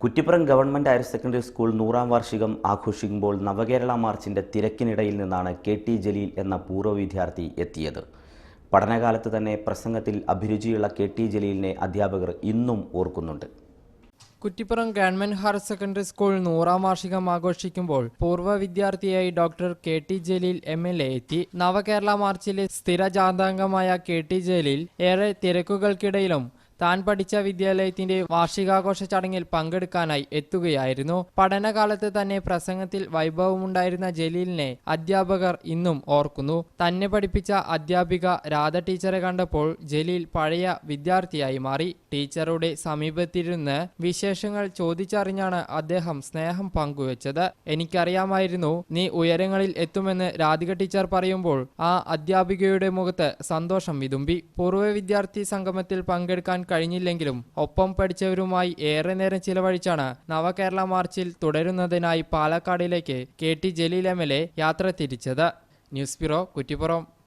Kuttippuram government higher secondary school നൂറാം വാർഷികം ആഘോഷിക്കുമ്പോൾ നവകേരള മാർച്ചിന്റെ തിരക്കിനിടയിൽ നിന്നാണ് കെ ടി ജലീൽ എന്ന പൂർവ വിദ്യാർത്ഥി എത്തിയത്. പഠനകാലത്ത് തന്നെ പ്രസംഗത്തിൽ അഭിരുചിയുള്ള കെ ടി ജലീലിനെ അധ്യാപകർ ഇന്നും ഓർക്കുന്നുണ്ട്. Kuttippuram government higher secondary school നൂറാം വാർഷികം ആഘോഷിക്കുമ്പോൾ പൂർവ വിദ്യാർത്ഥിയായി doctor K T Jaleel M L A എത്തി. നവകേരള മാർച്ചിലെ സ്ഥിര ജാതാംഗമായ കെ ടി ജലീൽ ഏറെ തിരക്കുകൾക്കിടയിലും താൻ പഠിച്ച വിദ്യാലയത്തിന്റെ വാർഷികാഘോഷ ചടങ്ങിൽ പങ്കെടുക്കാനായി എത്തുകയായിരുന്നു. പഠനകാലത്ത് തന്നെ പ്രസംഗത്തിൽ വൈഭവമുണ്ടായിരുന്ന ജലീലിനെ അധ്യാപകർ ഇന്നും ഓർക്കുന്നു. തന്നെ പഠിപ്പിച്ച അധ്യാപിക രാധ ടീച്ചറെ കണ്ടപ്പോൾ ജലീൽ പഴയ വിദ്യാർത്ഥിയായി മാറി. ടീച്ചറുടെ സമീപത്തിരുന്ന് വിശേഷങ്ങൾ ചോദിച്ചറിഞ്ഞാണ് അദ്ദേഹം സ്നേഹം പങ്കുവച്ചത്. എനിക്കറിയാമായിരുന്നു നീ ഉയരങ്ങളിൽ എത്തുമെന്ന് രാധിക ടീച്ചർ പറയുമ്പോൾ ആ അധ്യാപികയുടെ മുഖത്ത് സന്തോഷം വിതുമ്പി. പൂർവ വിദ്യാർത്ഥി സംഗമത്തിൽ പങ്കെടുക്കാൻ കഴിഞ്ഞില്ലെങ്കിലും ഒപ്പം പഠിച്ചവരുമായി ഏറെ നേരം ചിലവഴിച്ചാണ് നവകേരള മാർച്ചിൽ തുടരുന്നതിനായി പാലക്കാടിലേക്ക് K T Jaleel M L A യാത്ര തിരിച്ചത്. News bureau Kuttippuram.